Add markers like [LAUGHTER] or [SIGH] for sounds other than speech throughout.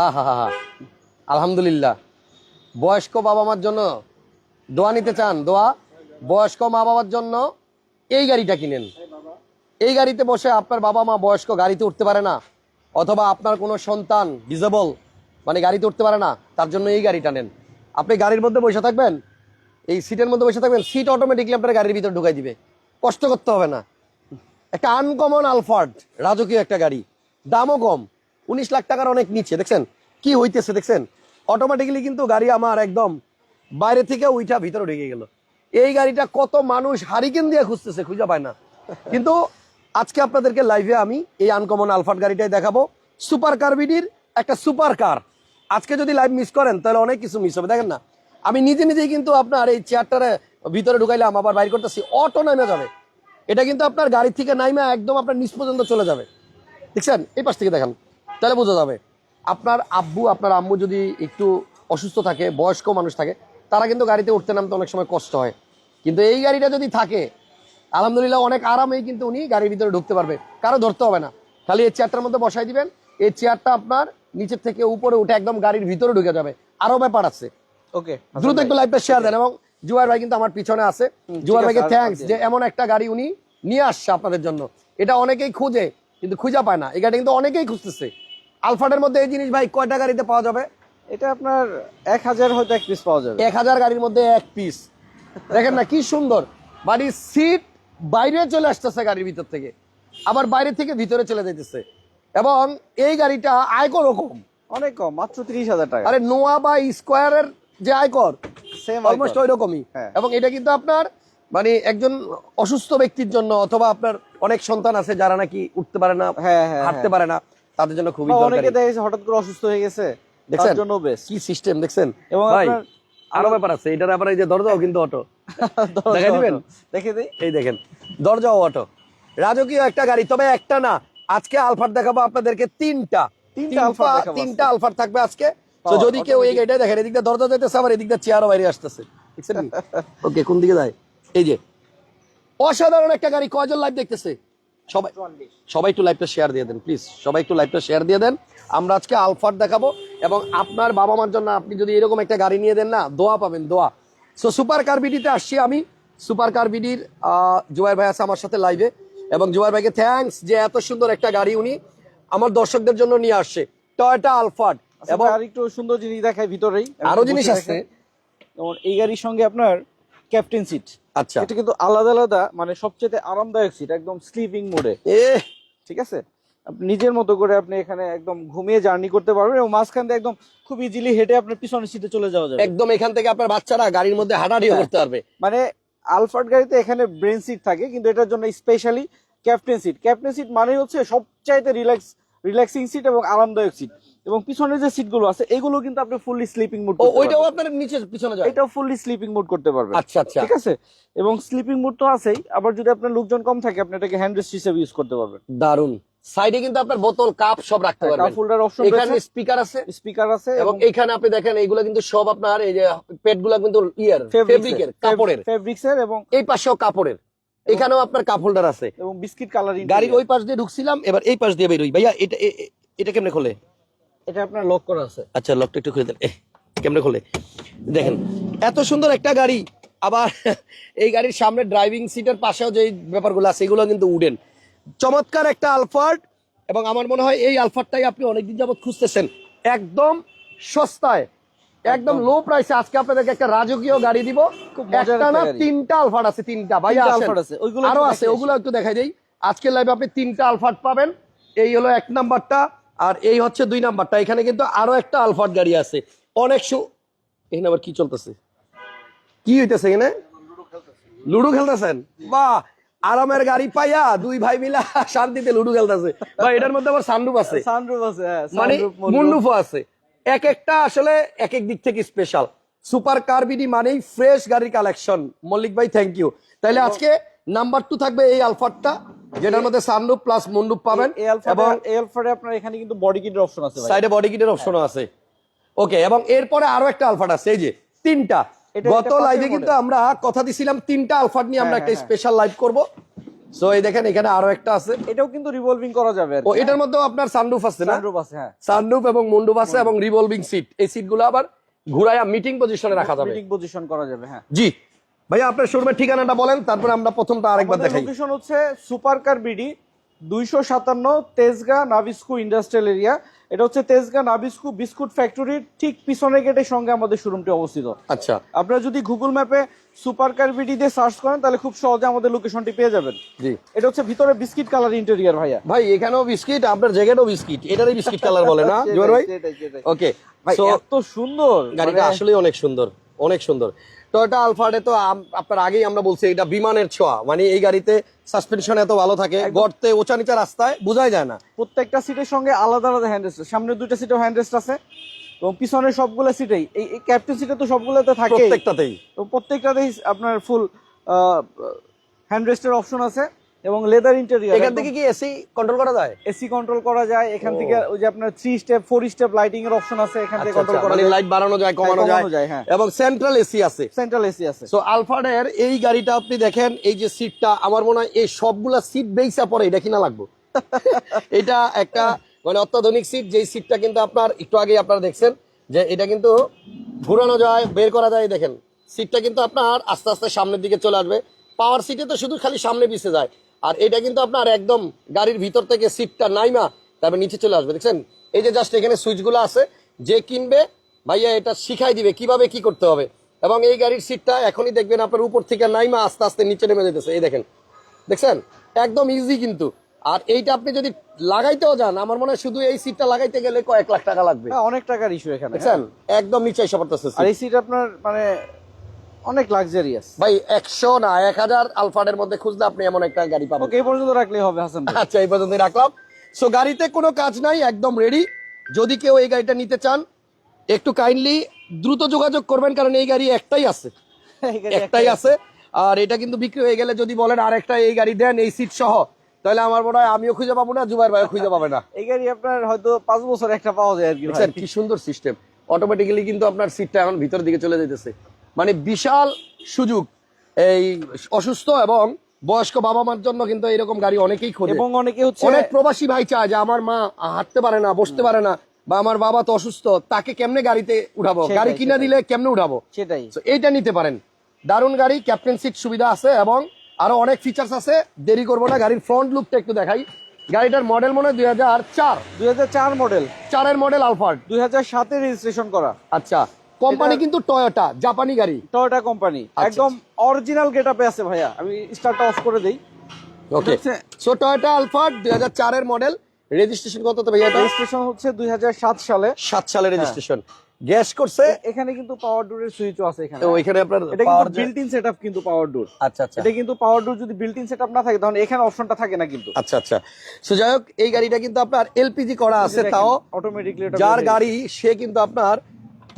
হা হা হা হা আলহামদুলিল্লাহ। বয়স্ক বাবা মার জন্য দোয়া নিতে চান, দোয়া। বয়স্ক মা বাবার জন্য এই গাড়িটা কিনেন। এই গাড়িতে বসে আপনার বাবা মা বয়স্ক গাড়িতে উঠতে পারে না, অথবা আপনার কোনো সন্তান ডিজেবল মানে গাড়িতে উঠতে পারে না, তার জন্য এই গাড়িটা নেন। আপনি গাড়ির মধ্যে বসে থাকবেন, এই সিটের মধ্যে বসে থাকবেন, সিট অটোমেটিকলি আপনার গাড়ির ভিতরে ঢুকাই দিবে। কষ্ট করতে হবে না। একটা আনকমন আলফার্ড রাজকীয় একটা গাড়ি, দামও কম। উনিশ লাখ টাকার অনেক নিচে দেখছেন? কি হইতেছে, দেখছেন? অটোমেটিক্যালি কিন্তু গাড়ি আমার একদম বাইরে থেকে উইঠা ভিতরে ঢুকে গেল। এই গাড়িটা কত মানুষ হারিকেন দিয়ে খুঁজতেছে, খুঁজে পায় না। কিন্তু আজকে আপনাদেরকে লাইভে আমি এই আনকমন আলফার্ড গাড়িটাই দেখাবো। সুপার কারবিডির একটা সুপার কার আজকে যদি লাইভ মিস করেন, তাহলে অনেক কিছু মিস হবে, দেখেন না? আমি নিজে নিজেই কিন্তু আপনার এই চেয়ারটারে ভিতরে ঢুকাইলাম, আবার বাইর করতেছি অটো নেমে যাবে। এটা কিন্তু আপনার গাড়ি থেকে নাইমা একদম আপনার নিচ পর্যন্ত চলে যাবে। দেখছেন? এই পাশ থেকে দেখেন। তাহলে বোঝা যাবে। আপনার আব্বু আপনার আম্মু যদি একটু অসুস্থ থাকে বয়স্ক মানুষ থাকে তারা কিন্তু গাড়িতে উঠতে নামতে অনেক সময় কষ্ট হয়। কিন্তু এই গাড়িটা যদি থাকে আলহামদুলিল্লাহ অনেক আরামেই কিন্তু উনি গাড়ির ভিতরে ঢুকতে পারবে। কারও ধরতে হবে না। খালি এই চেয়ারটার মধ্যে বসাই দিবেন। এই চেয়ারটা আপনার নিচের থেকে উপরে উঠে একদম গাড়ির ভিতরে ঢুকে যাবে। আরও ব্যাপার আছে। ওকে। দ্রুত একটু লাইভটা শেয়ার দেন এবং জুয়ার ভাই কিন্তু আমার পিছনে আছে। জুয়ার ভাইকে আর যে এমন একটা গাড়ি উনি নিয়ে আসছে আপনাদের জন্য। এটা অনেকেই খুঁজে কিন্তু খুঁজে পায় না। এই গাড়ি কিন্তু অনেকেই খুঁজতেছে। আলফাটের মধ্যে এই জিনিস ভাই কয়টা গাড়িতে পাওয়া যাবে? এটা আপনার এক হাজার হয়তো এক পিস পাওয়া যাবে। এক হাজার গাড়ির মধ্যে এক পিস দেখেন না কি সুন্দর। বাড়ির সিট বাইরে চলে আসতেছে গাড়ির ভিতর থেকে। আবার বাইরে থেকে ভিতরে চলে যেতেছে এবং এই গাড়িটা আয়কর রকম। অনেক কম মাত্র তিরিশ হাজার টাকা। আরে নোয়া বা স্কোয়ারের যে আয়কর সেম অলমোস্ট ওই রকমই হ্যাঁ। এবং এটা কিন্তু আপনার মানে একজন অসুস্থ ব্যক্তির জন্য অথবা আপনার অনেক সন্তান আছে যারা নাকি উঠতে পারে না হ্যাঁ হ্যাঁ হাঁটতে পারে না। তাদের জন্য খুবই দরকারি। অনেকে দেখা গেছে হঠাৎ করে অসুস্থ হয়ে গেছে দেখছেন? জন্য বেস্ট কি সিস্টেম দেখছেন? এবং ভাই আরও ব্যাপার আছে এটার আবার এই যে দরজাও কিন্তু অটো [LAUGHS] দেখাই দিবেন? দেখে দিই। এই দেখেন দরজাও অটো রাজকীয় একটা গাড়ি তবে একটা না আজকে আলফার দেখাবো আপনাদেরকে তিনটা। তিনটা আলফা তিনটা- আলফার থাকবে আজকে। তো যদি কেউ এই গাড়িটা দেখেন এদিকটা দরজা যাইতেছে আবার এদিকটা চেয়ারও বাইরে আসতেছে। দেখছেন? [LAUGHS] ওকে কোন দিকে যায়? এই যে অসাধারণ একটা গাড়ি কয়জন লাইভ দেখতেছে? সবাই সবাই একটু লাইভটা শেয়ার দিয়ে দেন প্লিজ সবাই একটু লাইভটা শেয়ার দিয়ে দেন। আমরা আজকে আলফার দেখাবো এবং আপনার বাবা মার জন্য আপনি যদি এরকম একটা গাড়ি নিয়ে দেন না দোয়া পাবেন দোয়া। সো সুপার কার বিডিতে আসছি আমি। সুপার কার বিডির জুয়ার ভাই আছে আমার সাথে লাইভে এবং জুয়ার ভাইকে থ্যাঙ্কস যে এত সুন্দর একটা গাড়ি উনি আমার দর্শকদের জন্য নিয়ে আসছে। টয়টা আলফার্ড এবং আর একটু সুন্দর জিনিস দেখায় ভিতরেই। আরও জিনিস আছে। যেমন এই গাড়ির সঙ্গে আপনার ক্যাপ্টেন সিট আচ্ছা। এটা কিন্তু আলাদা আলাদা মানে সবচেয়ে আরামদায়ক সিট একদম স্লিপিং মোডে এ। ঠিক আছে? আপনি নিজের মতো করে আপনি এখানে একদম ঘুমিয়ে জার্নি করতে পারবেন এবং মাঝখান দিয়ে একদম খুব ইজিলি হেঁটে আপনার পিছনের সিটে চলে যাওয়া যাবে। একদম এখান থেকে আপনার বাচ্চারা গাড়ির মধ্যে হাঁটাহাঁটিও হ্যাঁ। করতে পারবে। মানে আলফার্ড গাড়িতে এখানে ব্রেন সিট থাকে কিন্তু এটার জন্য specially captain seat captain seat মানে হচ্ছে সবচাইতে রিল্যাক্স রিল্যাক্সিং সিট এবং আরামদায়ক সিট এবং পিছনের যে সিটগুলো আছে এগুলো কিন্তু আপনি ফুললি স্লিপিং মোড ওইটাও আপনার নিচে পিছনে যায়। এটাও ফুললি স্লিপিং মোড করতে পারবেন। আচ্ছা আচ্ছা। ঠিক আছে? এবং স্লিপিং মোড তো আছেই আবার যদি আপনার লোকজন কম থাকে আপনি এটাকে হ্যান্ড রেস্ট হিসেবে ইউজ করতে পারবেন। দারুণ সাইডে কিন্তু আপনার বোতল কাপ সব রাখতে পারবেন। কাপ হোল্ডার অপশন এখানে স্পিকার আছে। স্পিকার আছে এবং এইখানে আপনি দেখেন এইগুলো কিন্তু সব আপনার এই যে পেটগুলা কিন্তু ইয়ার ফেব্রিকের কাপড়ের। ফেব্রিক্স এর এবং এই পাশেও কাপড়ের। এখানেও আপনার কাপ হোল্ডার আছে। এবং বিস্কিট কালারিং গাড়ির ওই পাশ দিয়ে ঢুকছিলাম এবার এই পাশ দিয়ে বেরোই। ভাইয়া এটা এটা কেমনে খোলে? এটা আপনার লক করা আছে। আচ্ছা লকটা একটু খুলে দেন। কেমনে খোলে। দেখেন এত সুন্দর একটা গাড়ি আবার [LAUGHS] এই গাড়ির সামনে ড্রাইভিং সিটের পাশেও যে ব্যাপারগুলো আছে এগুলো কিন্তু উডেন চমৎকার একটা আলফার্ড এবং আমার মনে হয় এই আলফারটাই আপনি অনেকদিন যাবত খুঁজতেছেন। একদম সস্তায় একদম লো প্রাইসে আজকে আপনাদেরকে একটা রাজকীয় গাড়ি দিব। একটা না তিনটা আলফার্ড আছে তিনটা। ভাই আছে, ওইগুলো আরও আছে ওগুলো একটু দেখাই দেই। আজকের লাইভে আপনি তিনটা আলফার্ড পাবেন। এই হলো এক নাম্বারটা আর এই হচ্ছে দুই নাম্বারটা। এখানে কিন্তু আরও একটা আলফার্ড গাড়ি আছে। অনেক সু এখানে আবার কি চলতেছে? কি হইতেছে এখানে? লুডো খেলতেছেন? বাহ! আরামের গাড়ি পাইয়া দুই ভাই মিলা শান্তিতে লুডো খেলতেছে। বা এটার মধ্যে আবার সানরুফ আছে। সানরুফ আছে হ্যাঁ মানে। মুন্ডুফও আছে। এক একটা আসলে এক এক দিক থেকে স্পেশাল সুপার কার বিডি মানেই ফ্রেশ গাড়ির কালেকশন মল্লিক ভাই থ্যাংক ইউ তাহলে আজকে নাম্বার টু থাকবে এই আলফারটা যেটার মধ্যে সানরুফ প্লাস মুন্ডুপ পাবেন। এবং এই আলফারে আপনার এখানে কিন্তু বডি কিটের অপশন আছে সাইডে বডি কিটের অপশনও আছে। ওকে এবং এরপরে আরও একটা আলফাট আছে এই যে তিনটা। গত লাইভে কিন্তু আমরা কথা দিছিলাম তিনটা আলফাট নিয়ে আমরা হ্যাঁ, একটা হ্যাঁ, স্পেশাল লাইভ করব। সো এই দেখেন এখানে আরও একটা আছে। এটাও কিন্তু রিভলভিং করা যাবে ও এটার মধ্যেও আপনার সানরুফ আছে না? সানরুফ আছে হ্যাঁ। সানরুফ এবং মুন্ডুফ আছে এবং রিভলভিং সিট এই সিটগুলো আবার ঘুরাইয়া মিটিং পজিশনে রাখা যাবে। মিটিং পজিশন করা যাবে হ্যাঁ। জি। ভাইয়া আপনার শোরুমের ঠিকানাটা বলেন তারপরে আমরা প্রথমটা আরেকবার দেখাই। লোকেশন হচ্ছে সুপার কার বিডি দুইশো সাতান্ন তেজগা নাবিস্কু ইন্ডাস্ট্রিয়াল এরিয়া এটা হচ্ছে তেজগা নাবিস্কু বিস্কুট ফ্যাক্টরির ঠিক পিছনের গেটের সঙ্গে আমাদের শোরুমটি অবস্থিত। আচ্ছা। আপনারা যদি গুগল ম্যাপে সুপার কার বিডি দিয়ে সার্চ করেন তাহলে খুব সহজে আমাদের লোকেশনটি পেয়ে যাবেন। জি। এটা হচ্ছে ভিতরে বিস্কিট কালার ইন্টেরিয়ার ভাইয়া। ভাই এখানেও বিস্কিট আপনার জ্যাকেটও বিস্কিট। এটারই বিস্কিট কালার বলে না জোয়ার ভাই। ওকে ভাই এত সুন্দর গাড়িটা মানে- আসলে অনেক সুন্দর অনেক সুন্দর। টয়োটা আলফার্ডে তো আপনার আগেই আমরা বলছি এটা বিমানের ছোঁয়া। মানে এই গাড়িতে সাসপেনশন এত ভালো থাকে গর্তে ওচা নিচা রাস্তায় বোঝাই যায় না। প্রত্যেকটা সিটের সঙ্গে আলাদা আলাদা হ্যান্ডরেস্ট সামনে দুইটা সিটেও হ্যান্ডরেস্ট আছে এবং পিছনের সবগুলো সিটেই এই ক্যাপ্টেন সিটে তো সবগুলোতে থাকে প্রত্যেকটাতেই। তো প্রত্যেকটাতেই আপনার ফুল হ্যান্ডরেস্টের অপশন আছে। এবং লেদার ইন্টেরিয়র এখান থেকে কি এসি কন্ট্রোল করা যায়? এসি কন্ট্রোল করা যায়। এখান থেকে ওই যে আপনার three step four step lighting এর অপশন আছে এখান থেকে আচ্ছা, কন্ট্রোল আচ্ছা, করা মানে যায়। লাইট বাড়ানো যায় কমানো কমানো যায়। হ্যাঁ। এবং সেন্ট্রাল এসি আছে। সেন্ট্রাল এসি আছে। সো আলফার্ডের এই গাড়িটা আপনি দেখেন এই যে সিটটা আমার মনে হয় এই সবগুলা সিট বেইসা পরে এটা কিনা লাগবে। [LAUGHS] এটা একটা মানে অত্যাধুনিক সিট যেই সিটটা কিন্তু আপনার একটু আগে আপনারা দেখছেন যে এটা কিন্তু ঘুরানো যায় বের করা যায় দেখেন। সিটটা কিন্তু আপনার আস্তে আস্তে সামনের দিকে চলে আসবে। পাওয়ার সিটে তো শুধু খালি সামনে পিছে যায়। আর এটা কিন্তু আপনার একদম গাড়ির ভিতর থেকে সিটটা নাইমা তারপর নিচে চলে আসবে দেখছেন? এই যে জাস্ট এখানে সুইচগুলো আছে যে কিনবে ভাইয়া এটা শিখাই দিবে কীভাবে কি করতে হবে। এবং এই গাড়ির সিটটা এখনই দেখবেন আপনার উপর থেকে নাইমা আস্তে আস্তে নিচে নেমে যেতেছে এই দেখেন। দেখছেন? একদম ইজি কিন্তু। আর এইটা আপনি যদি লাগাইতেও যান আমার মনে হয় শুধু এই সিটটা লাগাইতে গেলে কয়েক লাখ টাকা লাগবে। হ্যাঁ, অনেক টাকার ইস্যু এখানে দেখছেন? একদম নিচে এসে পড়তেছে আর এই সিট আপনার মানে অনেক লাক্সারিয়াস ভাই একশো না এক হাজার আলফাডের মধ্যে খুঁজলে আপনি এমন একটা গাড়ি পাবেন। ওকে এই পর্যন্ত রাখলেই হবে হাসান ভাই। আচ্ছা এই পর্যন্ত রাখলাম। সো গাড়িতে কোনো কাজ নাই একদম রেডি যদি কেউ এই গাড়িটা নিতে চান একটু কাইন্ডলি দ্রুত যোগাযোগ করবেন কারণ এই গাড়ি একটাই আছে। একটাই আছে। আর এটা কিন্তু বিক্রি হয়ে গেলে যদি বলেন আর একটা এই গাড়ি দেন এই সিট সহ তাহলে আমার মনে হয় আমিও খুঁজে পাবো না জুবাইর ভাইও খুঁজে পাবে না। এই গাড়ি আপনার হয়তো পাঁচ বছর একটা পাওয়া যায় আর কি কি সুন্দর সিস্টেম অটোমেটিক্যালি কিন্তু আপনার সিটটা এখন ভিতর দিকে চলে যেতেছে মানে বিশাল সুযোগ। এই অসুস্থ এবং বয়স্ক বাবা মার জন্য কিন্তু এরকম গাড়ি অনেকেই খোঁজে। এবং অনেকে হচ্ছে অনেক প্রবাসী ভাই চায় যে আমার মা হাঁটতে পারে না বসতে পারে না বা আমার বাবা তো অসুস্থ তাকে কেমনে গাড়িতে উঠাবো? গাড়ি কিনে দিলে কেমনে উঠাবো? সেটাই। এইটা নিতে পারেন। দারুণ গাড়ি ক্যাপ্টেন সিট সুবিধা আছে এবং আরও অনেক ফিচার্স আছে। দেরি করব না গাড়ির ফ্রন্ট লুকটা একটু দেখাই। গাড়িটার মডেল মনে হয় দুই হাজার চার। দুই হাজার চার মডেল চারের মডেল আলফার্ড দুই হাজার সাতে রেজিস্ট্রেশন করা। আচ্ছা। কোম্পানি কিন্তু টয়োটা জাপানি গাড়ি। Toyota company. আচ্ছা, একদম অরিজিনাল গেটআপে আছে ভাইয়া। আমি স্টার্টটা অফ করে দেই। ওকে সো টয়োটা আলফা দুই হাজার চারের মডেল রেজিস্ট্রেশন কত তো ভাইয়া রেজিস্ট্রেশন হচ্ছে দুই হাজার সাত সালে। সাত রেজিস্ট্রেশন গ্যাস করছে। এখানে কিন্তু পাওয়ার ডোরের সুইচও আছে এখানে। তো ওইখানে আপনার এটা কিন্তু বিল্ট ইন সেটআপ কিন্তু পাওয়ার ডোর আচ্ছা আচ্ছা। এটা কিন্তু পাওয়ার ডোর যদি বিল্ট ইন সেটআপ না থাকে তাহলে এখানে অপশনটা থাকে না কিন্তু। আচ্ছা আচ্ছা। সো যাই হোক এই গাড়িটা কিন্তু আপনার এলপিজি করা আছে তাও। অটোমেটিকলি যার গাড়ি সে কিন্তু আপনার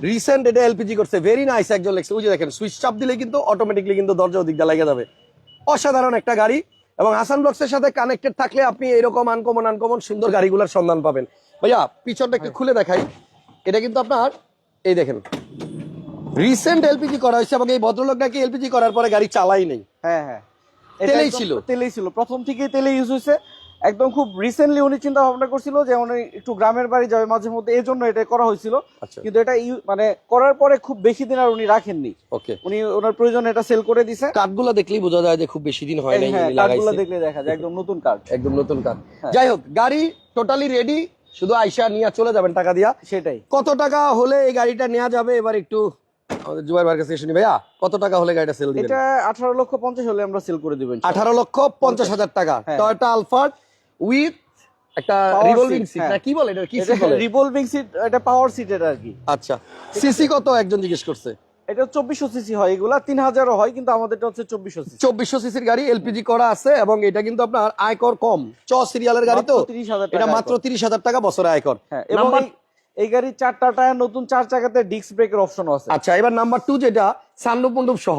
রিসেন্ট এটা এলপিজি করছে ভেরি নাইস একজন লেগছে ওই যে দেখেন সুইচ চাপ দিলে কিন্তু অটোমেটিকলি কিন্তু দরজা ওদিকটা লেগে যাবে। অসাধারণ একটা গাড়ি এবং হাসান ব্লকসের সাথে কানেক্টেড থাকলে আপনি এরকম আনকমন আনকমন সুন্দর গাড়িগুলোর সন্ধান পাবেন। ভাইয়া পিছনটা একটু খুলে দেখাই। এটা কিন্তু আপনার এই দেখেন। রিসেন্ট এলপিজি করা হয়েছে এবং এই ভদ্রলোক নাকি এলপিজি করার পরে গাড়ি চালাই নেই। হ্যাঁ হ্যাঁ। তেলেই ছিল? তেলেই ছিল। প্রথম থেকেই তেলে ইউজ হয়েছে। একদম খুব রিসেন্টলি উনি চিন্তা ভাবনা করছিল যে উনি একটু গ্রামের বাড়ি যাবে মাঝে মধ্যে এই জন্য এটা করা হয়েছিল। আচ্ছা। কিন্তু এটা মানে করার পরে খুব বেশি দিন আর উনি রাখেননি। ওকে উনি ওনার প্রয়োজন এটা সেল করে দিছে। কাঠগুলো দেখলেই বোঝা যায় যে খুব বেশি দিন হয় নাই হ্যাঁ কার্ডগুলো দেখলে দেখা যায় একদম নতুন কার্ড। একদম নতুন কার হ্যাঁ। যাই হোক গাড়ি টোটালি রেডি শুধু আইসা নিয়ে চলে যাবেন টাকা দিয়া। সেটাই। কত টাকা হলে এই গাড়িটা নেওয়া যাবে? এবার একটু আমাদের জুবাইর ভাইয়ের কাছে শুনি ভাইয়া কত টাকা হলে গাড়িটা সেল দিবেন? এটা আঠারো লক্ষ পঞ্চাশ হলে আমরা সেল করে দিবেন আঠারো লক্ষ পঞ্চাশ হাজার টাকা। হ্যাঁ। টয়োটা আলফার্ড উইথ একটা রিভলভিং সিট হ্যাঁ। না কি বলে এটা? কি seat বলে? রিভলভিং সিট এটা পাওয়ার সিট এটা আর কি। আচ্ছা। সিসি কত একজন জিজ্ঞেস করছে? এটা চব্বিশশো সিসি হয় এগুলা তিন হাজারও হয় কিন্তু আমাদেরটা হচ্ছে চব্বিশশো সিসি চব্বিশশো সিসির গাড়ি এলপিজি করা আছে এবং এটা কিন্তু আপনার আয়কর কম। চ সিরিয়ালের গাড়ি তো। তিরিশ হাজার এটা মাত্র তিরিশ হাজার টাকা বছরে আয়কর। হ্যাঁ এবং এই- গাড়ির চারটা টায়ার নতুন চার চাকাতে ডিস্ক ব্রেকের অপশন আছে। আচ্ছা এবার নাম্বার টু যেটা সানরুপ মন্ডপ সহ।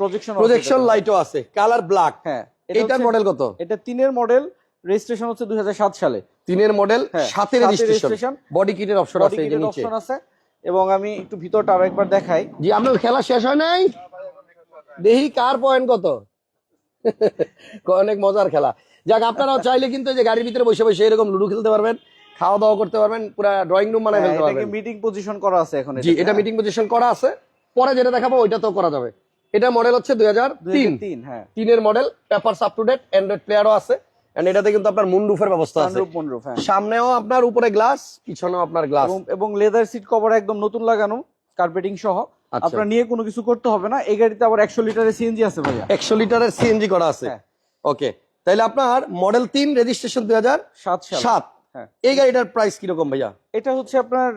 প্রজেকশন প্রজেকশন লাইটও আছে কালার ব্ল্যাক হ্যাঁ এটা এটার মডেল কত? এটা তিনের মডেল রেজিস্ট্রেশন হচ্ছে দু হাজার সাত সালে। তিনের মডেল হ্যাঁ, সাথে রেজিস্ট্রেশন বডি কিটের অপশন আছে এই নিচে। অপশন আছে। এবং আমি একটু ভিতরটা আরও একবার দেখাই। জি আপনার খেলা শেষ হয় নাই? দেখি কার পয়েন্ট কত। অনেক মজার খেলা। যাক আপনারাও চাইলে কিন্তু এই যে গাড়ির ভিতরে বসে বসে এরকম লুডো খেলতে পারবেন খাওয়া দাওয়া করতে পারবেন পুরো ড্রয়িং রুম বানায় ফেলতে পারবেন। মিটিং পজিশন করা আছে এখন জি এটা মিটিং পজিশন করা আছে। পরে যেটা দেখাবো ওইটা তো করা যাবে। এটা মডেল হচ্ছে দুই হাজার তিন। তিন হ্যাঁ। তিনের model paper up to date android প্লেয়ারও আছে। এন্ড এটাতে কিন্তু আপনার মুন্ডুফের ব্যবস্থা আছে। মনরুফ হ্যাঁ। সামনেও আপনার উপরে গ্লাস পিছনেও আপনার গ্লাস এবং- লেদার সিট কভার একদম নতুন লাগানো কার্পেটিং সহ। আচ্ছা। আপনার নিয়ে কোনো কিছু করতে হবে না। এই গাড়িতে আবার একশো লিটারের সিএনজি আছে ভাইয়া। একশো লিটারের সিএনজি করা আছে। হ্যাঁ। ওকে তাইলে আপনার মডেল তিন রেজিস্ট্রেশন দুই হাজার সাত সাল। সাত। হ্যাঁ। এই গাড়িটার প্রাইস কীরকম ভাইয়া? এটা হচ্ছে আপনার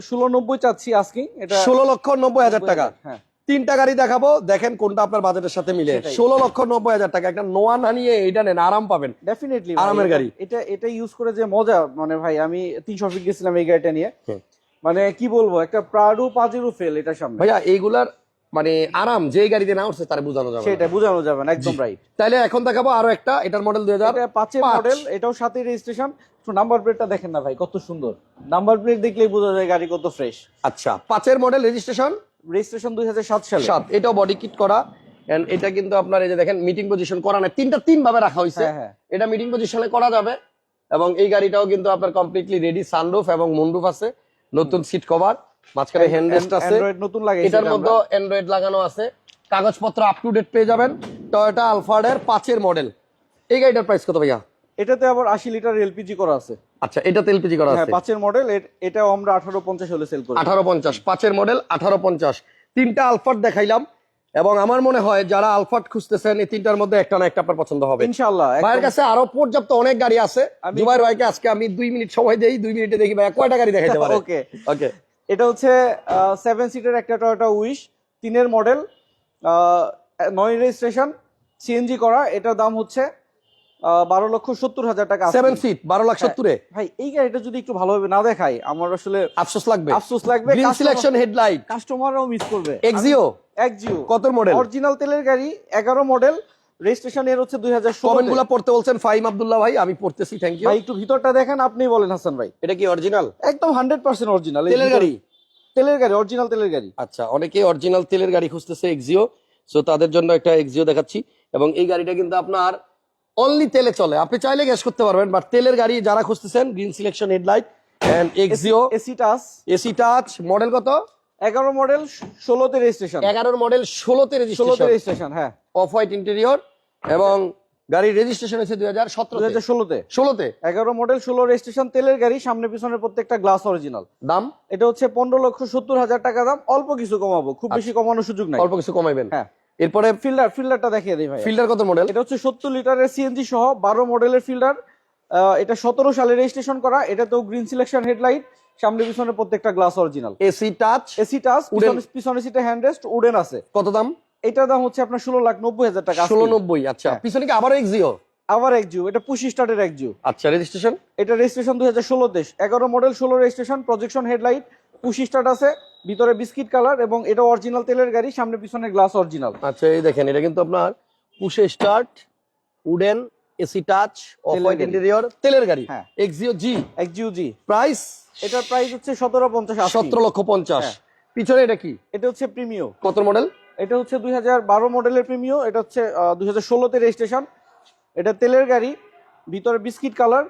ষোলো নব্বই চাচ্ছি আজকে এটা ষোলো লক্ষ নব্বই হাজার টাকা। হ্যাঁ। তিনটা গাড়ি দেখাবো। দেখেন কোনটা আপনার বাজেটের সাথে মিলে। ষোলো লক্ষ নব্বই হাজার টাকা। একটা নোয়া না নিয়ে এটা নেন আরাম পাবেন। ডেফিনেটলি আরামের গাড়ি। এটা এটা ইউজ করে যে মজা মানে ভাই আমি তিনশো ফিট গেছিলাম এই গাড়িটা নিয়ে। মানে কি বলব একটা প্রাডু পাজেরও ফেল এটার সামনে। ভাইয়া এইগুলার মানে আরাম যে গাড়িতে না উঠছে তার বোঝানো যাবে। সেটা বোঝানো যাবে না একদম রাইট তাইলে এখন দেখাবো আরও একটা এটার মডেল দুই হাজার পাঁচের মডেল এটাও সাথে রেজিস্ট্রেশন নাম্বার প্লেটটা দেখেন না ভাই কত সুন্দর। নাম্বার প্লেট দেখলেই বোঝা যায় গাড়ি কত ফ্রেশ আচ্ছা পাঁচের মডেল রেজিস্ট্রেশন রেজিস্ট্রেশন দুই হাজার সাত সালে। সাত এটাও বডি কিট করা। এন্ড এটা কিন্তু আপনার এই যে দেখেন মিটিং পজিশন করা নাই। তিনটা তিন ভাবে রাখা হয়েছে। হ্যাঁ হ্যাঁ। এটা মিটিং পজিশনে করা যাবে। এবং এই গাড়িটাও কিন্তু আপনার কমপ্লিটলি রেডি সানরুফ এবং মুন্ডুফ আছে। নতুন সিট কভার মাঝখানে হ্যান্ড রেস্ট আছে। নতুন লাগাইছে এটার মধ্যে অ্যান্ড্রয়েড লাগানো আছে। কাগজপত্র আপ টু ডেট পেয়ে যাবেন। টয়োটা আলফার্ডের পাঁচের মডেল এই গাড়িটার প্রাইস কত ভাইয়া? এটাতে আবার আশি লিটার এলপিজি করা আছে। আচ্ছা এটাতে এলপিজি করা হ্যাঁ আছে। পাঁচের মডেল এটাও আমরা আঠারো পঞ্চাশ হলে সেল করি। আঠারো পঞ্চাশ পাঁচের মডেল আঠারো পঞ্চাশ। তিনটা আলফার্ড দেখাইলাম এবং আমার মনে হয় যারা আলফার্ড খুঁজতেছেন এই তিনটার মধ্যে একটা না একটা আপনার পছন্দ হবে। ইনশাল্লাহ ভাইয়ের কাছে আরও পর্যাপ্ত অনেক গাড়ি আছে। জুবাইর ভাইকে আজকে আমি দুই মিনিট সময় দেই দুই মিনিটে দেখি ভাই কয়টা গাড়ি দেখাইতে পারে। ওকে ওকে এটা হচ্ছে সেভেন সিটের একটা টয়োটা উইশ তিনের মডেল নয় রেজিস্ট্রেশন সিএনজি করা এটার দাম হচ্ছে বারো লক্ষ সত্তর হাজার টাকা সেভেন সিট বারো লাখ সত্তরে। ভাই এই গাড়িটা যদি একটু ভালোভাবে না দেখাই আমার আসলে আফসোস লাগবে। আফসোস লাগবে। সিলেকশন হেডলাইট কাস্টমারও মিস করবে। এক্সিও একজিও কত মডেল অরিজিনাল তেলের গাড়ি এগারো মডেল রেজিস্ট্রেশন এর হচ্ছে দুই হাজারগুলা পড়তে বলছেন ফাইম আব্দুল্লাহ ভাই আমি পড়তেছি থ্যাংক ইউ ভাই একটু ভিতরটা দেখেন আপনি বলেন হাসান ভাই। এটা কি অরিজিনাল একদম হান্ড্রেড পার্সেন্ট অরিজিনাল তেলের গাড়ি? তেলের গাড়ি অরিজিনাল তেলের গাড়ি। আচ্ছা অনেকে অরিজিনাল তেলের গাড়ি খুঁজতেছে এক্সিও সো তাদের জন্য একটা এক্সিও দেখাচ্ছি। এবং এই গাড়িটা কিন্তু আপনার অনলি তেলে চলে। আপনি চাইলে গ্যাস করতে পারবেন বাট তেলের গাড়ি যারা খুঁজতেছেন green selection headlight and Axio AC touch AC touch model কত? এগারো মডেল ষোলোতে রেজিস্ট্রেশন এগারোর মডেল ষোলোতে ষোলোতে রেজিস্ট্রেশন হ্যাঁ। অফ হোয়াইট ইন্টেরিয়র এবং গাড়ির রেজিস্ট্রেশন হয়েছে দুই হাজার দুই সতেরো হাজার ষোলোতে। ষোলোতে? এগারো মডেল ষোলো রেজিস্ট্রেশন তেলের গাড়ি সামনে পিছনে প্রত্যেকটা গ্লাস অরিজিনাল দাম? এটা হচ্ছে পনেরো লক্ষ সত্তর হাজার টাকা দাম। অল্প কিছু কমাবো খুব বেশি কমানোর সুযোগ নাই। অল্প কিছু কমাইবেন। হ্যাঁ। এরপরে ফিল্ডার ফিল্ডারটা দেখিয়ে দিই ভাই ফিল্ডার কত মডেল এটা হচ্ছে সত্তর লিটারের সিএনজি সহ বারো মডেলের ফিল্ডার। এটা সতেরো সালে রেজিস্ট্রেশন করা। এটা তো গ্রিন সিলেকশন হেডলাইট সামনে পিছনে প্রত্যেকটা glass original AC touch AC touch wooden. পিছনে সিটে হ্যান্ডরেস্ট উডেন আছে। কত দাম? এটার দাম হচ্ছে আপনার ষোলো লাখ নব্বই হাজার টাকা ষোলো। নব্বই আচ্ছা। হ্যাঁ। পিছনে কি আবারও এক্সিও আবার একজিও এটা পুশি স্টার্টের একজিও আচ্ছা রেজিস্ট্রেশন এটা রেজিস্ট্রেশন দুই হাজার ষোলোতে এগারো মডেল ষোলো registration projection headlight push start আছে ভিতরে বিস্কিট কালার এবং এটা অরিজিনাল তেলের গাড়ি সামনে পিছনে গ্লাস অরিজিনাল আচ্ছা এই দেখেন এটা কিন্তু আপনার push start wooden AC touch off white interior তেলের গাড়ি। হ্যাঁ। Axio G Axio G price এটার প্রাইস হচ্ছে সতেরো পঞ্চাশ সতেরো লক্ষ পঞ্চাশ। হ্যাঁ। পিছনে এটা কি? এটা হচ্ছে প্রিমিও কত মডেল এটা হচ্ছে দুই হাজার বারো মডেলের প্রিমিও এটা হচ্ছে দুই হাজার ষোলোতে রেজিস্ট্রেশন এটা তেলের গাড়ি ভিতরে বিস্কিট কালার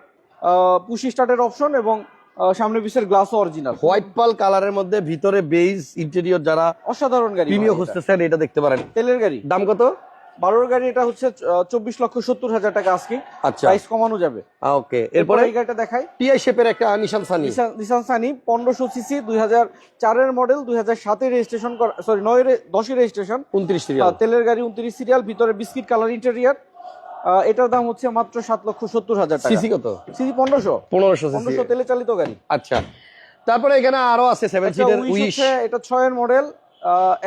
পুশি স্টার্টের অপশন এবং সামনে পিছের গ্লাসও অরিজিনাল হোয়াইট পাল কালারের মধ্যে ভিতরে বেজ ইন্টেরিয়র যারা অসাধারণ গাড়ি প্রিমিয়। খুঁজতেছেন এটা দেখতে পারেন। তেলের গাড়ি। দাম কত? বারোর গাড়ি এটা হচ্ছে চব্বিশ লক্ষ সত্তর হাজার টাকা আজকে আচ্ছা। প্রাইস কমানো যাবে। ওকে এরপরে এই গাড়িটা দেখাই। টিআই শেপের একটা নিশান সানি নিসান সানি পনেরোশো সিসি দুই হাজার চারের মডেল দুই হাজার সাতে রেজিস্ট্রেশন সরি নয় দশের রেজিস্ট্রেশন উনত্রিশ সিরিয়াল তেলের গাড়ি উনত্রিশ সিরিয়াল ভিতরে বিস্কিট কালার ইন্টেরিয়ার এটার দাম হচ্ছে মাত্র সাত লক্ষ সত্তর হাজার টাকা। সিসি কত? সিসি পনেরোশো। পনেরোশো পনেরোশো তেলে চালিত গাড়ি। আচ্ছা। তারপরে এখানে আরও আছে সেভেন সিটের উইশ এটা ছয়ের মডেল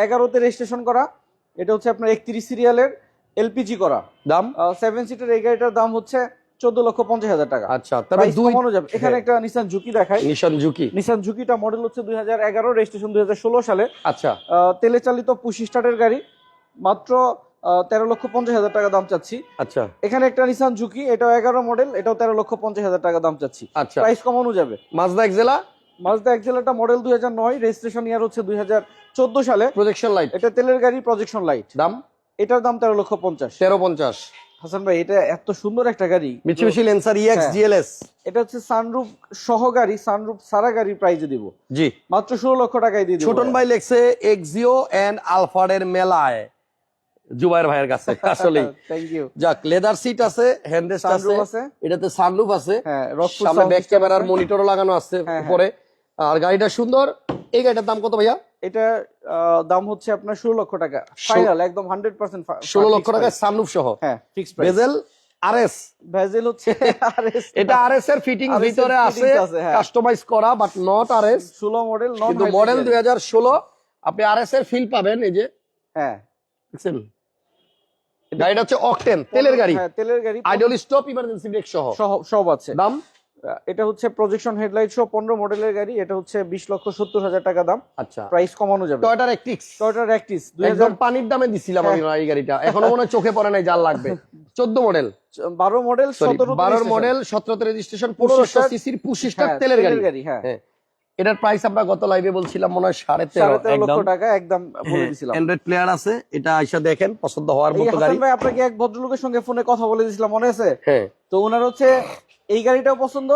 এগারোতে রেজিস্ট্রেশন করা। এটা হচ্ছে আপনার একত্রিশ সিরিয়ালের এলপিজি করা। দাম? সেভেন সিটের এই গাড়িটার দাম হচ্ছে চোদ্দ লক্ষ পঞ্চাশ হাজার টাকা। আচ্ছা দুই কমানো যাবে। এখানে একটা নিসান ঝুঁকি দেখায় নিশান ঝুঁকি নিসান ঝুঁকিটা মডেল হচ্ছে দুই হাজার এগারো রেজিস্ট্রেশন দুই হাজার ষোলো সালে। আচ্ছা। তেলে চালিত পুশি স্টার্টের গাড়ি। মাত্র তেরো লক্ষ পঞ্চাশ হাজার টাকা দাম চাচ্ছি। আচ্ছা। এখানে একটা নিসান ঝুঁকি এটাও এগারো মডেল এটাও তেরো লক্ষ পঞ্চাশ হাজার টাকা দাম চাচ্ছি। আচ্ছা। প্রাইস কমানো যাবে। মাজদা এক্সেলা মাজদা এক্সেলাটা মডেল দুই হাজার নয় রেজিস্ট্রেশন ইয়ার হচ্ছে দুই হাজার চোদ্দ সালে। প্রজেকশন লাইট এটা তেলের গাড়ি প্রজেকশন লাইট দাম? এটার দাম তেরো লক্ষ পঞ্চাশ। তেরো পঞ্চাশ। হাসান ভাই এটা এত সুন্দর একটা গাড়ি। Mitsubishi Lancer EX. জিএলএস এটা হচ্ছে সানরুফ সহ গাড়ি সানরুফ সারা গাড়ি প্রাইজে দিব। জি। মাত্র ষোলো লক্ষ টাকায় দিয়ে দিব। ছোটন ভাই লেখছে এক্সিও এন্ড আলফার্ডের মেলায়। জুবাইর ভাইয়ের কাছে আসলে থ্যাংক ইউ যাক লেদার সিট আছে হ্যান্ডরেস্ট আছে এটাতে সানরুফ আছে। হ্যাঁ সামনে ব্যাক ক্যামেরার মনিটরও লাগানো আছে হ্যাঁ, উপরে। আর গাড়িটা সুন্দর। এই গাড়িটার দাম কত ভাইয়া? এটা দাম হচ্ছে আপনার ষোলো লক্ষ টাকা। ফাইনাল একদম হান্ড্রেড পার্সেন্ট ষোলো লক্ষ টাকা সানরুফ সহ। হ্যাঁ fix price Vezel RS Vezel হচ্ছে [LAUGHS] RS এটা আরএস এর ফিটিং ভিতরে আছে হ্যাঁ। কাস্টমাইজ করা বাট নট আরএস ষোলো মডেল নট কিন্তু মডেল দুই হাজার ষোলো আপনি আরএস এর ফিল পাবেন এই যে। হ্যাঁ। দেখছেন? গাড়িটা হচ্ছে অকটেন তেলের গাড়ি। হ্যাঁ, তেলের গাড়ি। আইডল স্টপ ইমার্জেন্সি ব্রেক সহ। সব আছে। দাম? এটা হচ্ছে প্রজেকশন হেডলাইট সহ পনেরো মডেলের গাড়ি। এটা হচ্ছে বিশ লক্ষ সত্তর হাজার টাকা দাম। আচ্ছা। প্রাইস কমানো যাবে। টয়টার একটিক্স টয়টার অ্যাক্টিস একদম পানির দামে দিছিলাম আমি এই গাড়িটা। এখনও মনে হয় চোখে পড়ে নাই জাল লাগবে। চোদ্দ মডেল বারো মডেল সতেরো বারোর মডেল সতেরোতে রেজিস্ট্রেশন পনেরোশো সিসির পঁচিশটা হ্যাঁ, তেলের গাড়ি। গাড়ি হ্যাঁ। হ্যাঁ। এটার প্রাইস আমরা গত লাইভে বলছিলাম মনে হয় সাড়ে তেরো লক্ষ টাকা একদম বলে অ্যান্ড্রয়েড প্লেয়ার আছে এটা আইসা দেখেন পছন্দ হওয়ার মতো গাড়ি। ভাই আপনাকে এক ভদ্রলোকের সঙ্গে ফোনে কথা বলে দিয়েছিলাম মনে আছে? হ্যাঁ। তো ওনার হচ্ছে এই গাড়িটাও পছন্দ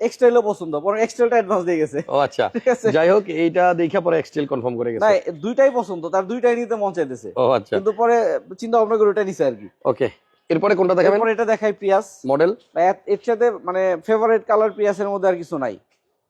এক্সটাইলও পছন্দ পরে এক্সটাইলটা অ্যাডভান্স দিয়ে গেছে। ও আচ্ছা। যাই হোক এইটা দেখে পরে এক্সটেল কনফার্ম করে না দুইটাই পছন্দ তার দুইটাই নিতে মন চাইতেছে। ও আচ্ছা। কিন্তু পরে চিন্তা ভাবনা করে ওটা নিছে আর কি। ওকে এরপরে কোনটা দেখাবেন? এরপর এটা দেখাই প্রিয়াস মডেল এর- এর সাথে মানে ফেভারিট কালার প্রিয়াসের মধ্যে আর কিছু নাই।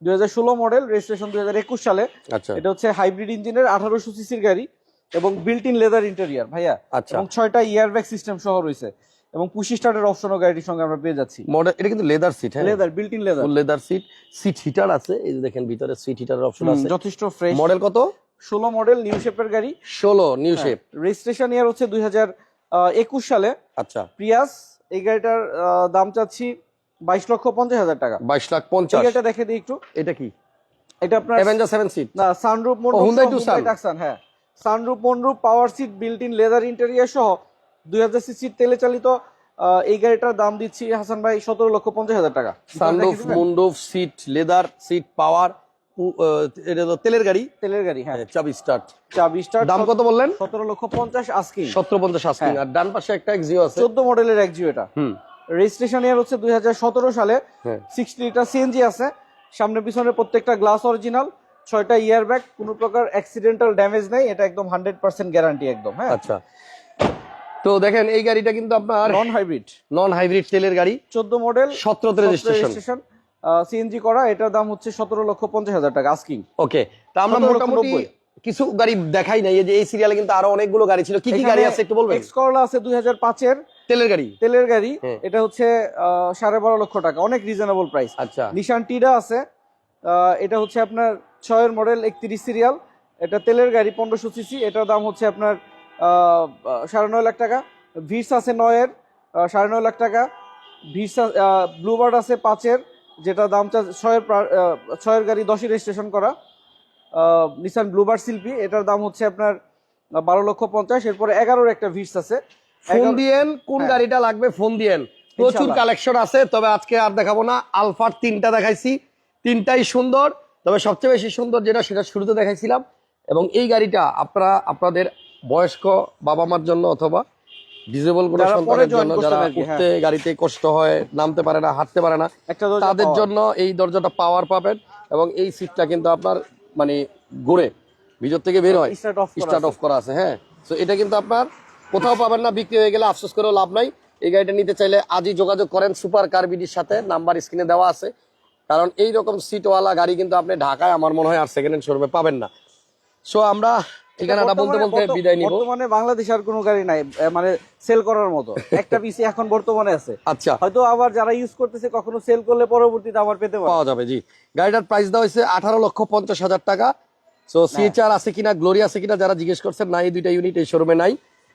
দুই হাজার ষোলো মডেল রেজিস্ট্রেশন দুই হাজার একুশ সালে। আচ্ছা। এটা হচ্ছে হাইব্রিড ইঞ্জিনের আঠারোশো সিসির গাড়ি এবং বিল্ট ইন লেদার ইন্টেরিয়ার ভাইয়া। আচ্ছা। এবং ছয়টা ইয়ার ব্যাগ সিস্টেম সহ রয়েছে। এবং পুশি স্টার্টের অপশনও গাড়িটির সঙ্গে আমরা পেয়ে যাচ্ছি। মডেল এটা কিন্তু লেদার সিট হ্যাঁ? Leather built in leather leather seat seat heater আছে। এই যে দেখেন ভিতরে সিট হিটারের অপশন আছে। যথেষ্ট ফ্রেশ মডেল কত? ষোলো মডেল নিউ শেপের গাড়ি। ষোলো নিউ শেপ রেজিস্ট্রেশন ইয়ার হচ্ছে দুই হাজার একুশ সালে। আচ্ছা। প্রিয়াস এই গাড়িটার দাম চাচ্ছি বাইশ লক্ষ পঞ্চাশ হাজার টাকা। বাইশ লাখ পঞ্চাশ। গাড়িটা দেখে দিই একটু। এটা কি? এটা আপনার অ্যাভেঞ্জার সেভেন সিট না সানরুফ ও, Hyundai Tucson। টাকসান হ্যাঁ। Sunroof moonroof power seat built in leather interior সহ দুই হাজার সিসির তেলে চালিত এই গাড়িটার দাম দিচ্ছি হাসান ভাই সতেরো লক্ষ পঞ্চাশ হাজার টাকা। Sunroof? Moonroof seat leather seat power এটা তো তেলের গাড়ি? তেলের গাড়ি হ্যাঁ। চাবি স্টার্ট চাবি স্টার দাম কত বললেন? সতেরো লক্ষ পঞ্চাশ আজকে সতেরো পঞ্চাশ আস্কিং। হ্যাঁ। আর ডান পাশে একটা এক্সিও আছে। চোদ্দ মডেলের এক জিও এটা। হুম। রেজিস্ট্রেশন ইয়ার হচ্ছে দুই হাজার সতেরো সালে। সিক্সটি লিটার সিএনজি আছে। সামনে পিছনে প্রত্যেকটা গ্লাস অরিজিনাল ছয়টা ইয়ার ব্যাগ কোনো প্রকার অ্যাক্সিডেন্টাল ড্যামেজ নেই। এটা একদম হান্ড্রেড পার্সেন্ট গ্যারান্টি একদম হ্যাঁ। আচ্ছা। তো দেখেন এই গাড়িটা কিন্তু আপনার নন হাইব্রিড নন হাইব্রিড তেলের গাড়ি। চোদ্দ মডেল সতেরোতে রেজিস্ট্রেশন সিএনজি করা এটার দাম হচ্ছে সতেরো লক্ষ পঞ্চাশ হাজার টাকা আস্কিং ওকে তা আমরা মোটামুটি কিছু গাড়ি দেখাই নাই। এই যে এই সিরিয়ালে কিন্তু আরও অনেকগুলো গাড়ি ছিল। কি কি গাড়ি আছে একটু বলবেন? এক্স করলা আছে দুই হাজার পাঁচের। তেলের গাড়ি? তেলের গাড়ি। এটা হচ্ছে সাড়ে বারো লক্ষ টাকা অনেক রিজনেবল প্রাইস আচ্ছা। নিশান টিডা আছে এটা হচ্ছে আপনার ছয়ের মডেল একত্রিশ সিরিয়াল এটা তেলের গাড়ি পনেরোশো সিসি এটার দাম হচ্ছে আপনার সাড়ে নয় লাখ টাকা। ভিস আছে নয়ের সাড়ে নয় লাখ টাকা। ভিটস ব্লুবার্ড আছে পাঁচের যেটা দাম চা- ছয়ের ছয়ের গাড়ি দশই রেজিস্ট্রেশন করা। নিসান ব্লুবার্ড শিল্পী এটার দাম হচ্ছে আপনার বারো লক্ষ পঞ্চাশ এরপরে এগারোর একটা ভিটস আছে। ফোন দিয়েন কোন হ্যাঁ। গাড়িটা লাগবে ফোন দিয়েন। প্রচুর কালেকশন আছে তবে আজকে আর দেখাবো না। আলফার তিনটা দেখাইছি তিনটাই সুন্দর। তবে সবচেয়ে বেশি সুন্দর যেটা সেটা শুরুতে দেখাইছিলাম। এবং এই গাড়িটা আপনারা আপনাদের বয়স্ক বাবা মার জন্য অথবা ডিজেবল কোনো সন্তানের জন্য যারা হ্যাঁ। উঠতে গাড়িতে কষ্ট হয় নামতে পারে না হাঁটতে পারে না তাদের জন্য এই দরজাটা পাওয়ার পাবেন। এবং এই সিটটা কিন্তু আপনার মানে ঘুরে ভিতর থেকে বের হয়। স্টার্ট অফ করা আছে। হ্যাঁ। তো এটা কিন্তু আপনার কোথাও পাবেন না বিক্রি হয়ে গেলে আফসোস করেও লাভ নাই। এই গাড়িটা নিতে চাইলে আজই যোগাযোগ করেন সুপার কার বিডির সাথে নাম্বার স্ক্রিনে দেওয়া আছে। কারণ এই রকম সিটওয়ালা গাড়ি কিন্তু আপনি ঢাকায় আমার মনে হয় আর সেকেন্ড হ্যান্ড শোরুমে পাবেন না। সো আমরা ঠিকানাটা বলতে বলতে বিদায় নিব। বর্তমানে বাংলাদেশে আর কোনো গাড়ি নাই মানে সেল করার মতো। একটা [LAUGHS] পিসি এখন বর্তমানে আছে। আচ্ছা। হয়তো আবার যারা ইউজ করতেছে কখনো সেল করলে পরবর্তীতে আবার পেতে পাওয়া যাবে জি। গাড়িটার প্রাইস দেওয়া হয়েছে আঠারো লক্ষ পঞ্চাশ হাজার টাকা। সো সিএচআর আছে কিনা গ্লোরি আছে কিনা যারা জিজ্ঞেস করছেন না এই দুইটা ইউনিট এই শোরুমে নাই।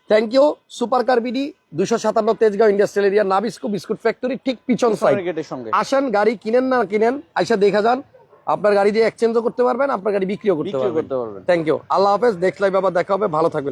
Thank you super car BD দুশো সাতান্ন Tejgaon industrial area Nabisco biscuit factory ঠিক পিছন সাইড আসেন গাড়ি কিনেন না কিনেন আইসা দেখা যান। আপনার গাড়ি দিয়ে এক্সচেঞ্জও করতে পারবেন আপনার গাড়ি বিক্রিও করতে বিক্রি পারবেন। করতে পারবেন। থ্যাংক ইউ আল্লাহ হাফেজ দেখলাই বাবা দেখা হবে ভালো থাকবেন।